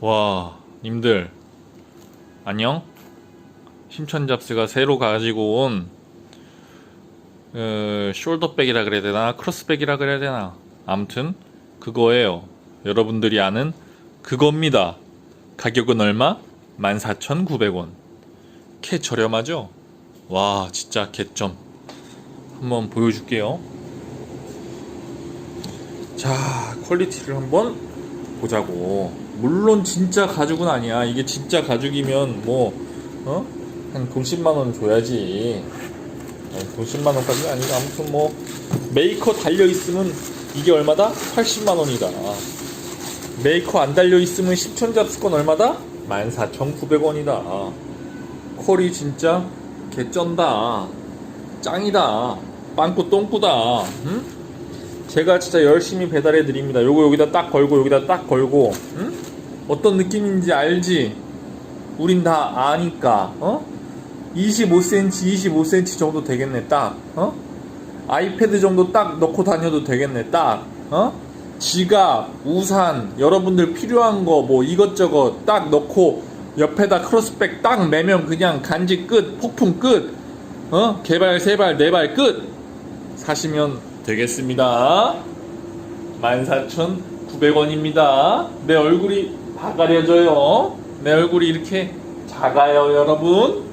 와, 님들 안녕? 심천잡스가 새로 가지고 온 어, 숄더백이라 그래야 되나 크로스백이라 그래야 되나 암튼 그거예요. 여러분들이 아는 그겁니다. 가격은 얼마? 14,900원. 캐 저렴하죠? 와, 진짜 개점. 한번 보여줄게요. 자, 퀄리티를 한번 보자고. 물론 진짜 가죽은 아니야. 이게 진짜 가죽이면 뭐, 어? 한 돈 10만 원 줘야지. 아니, 돈 10만 원까지는 아니고 아무튼 뭐 메이커 달려 있으면 이게 얼마다? 80만 원이다. 메이커 안 달려 있으면 10천 잡스건 얼마다? 14,900원이다. 퀄이 진짜 개쩐다. 짱이다. 빵꾸 똥꾸다. 응? 제가 진짜 열심히 배달해 드립니다. 요거 여기다 딱 걸고 여기다 딱 걸고 응? 어떤 느낌인지 알지? 우린 다 아니까 어? 25cm, 25cm 정도 되겠네 딱 어? 아이패드 정도 딱 넣고 다녀도 되겠네 딱 어? 지갑, 우산, 여러분들 필요한 거 뭐 이것저것 딱 넣고 옆에다 크로스백 딱 매면 그냥 간지 끝, 폭풍 끝, 어? 개발 세 발, 네 발 끝 사시면 되겠습니다. 14,900원입니다. 내 얼굴이 다 가려져요. 내 얼굴이 이렇게 작아요, 여러분.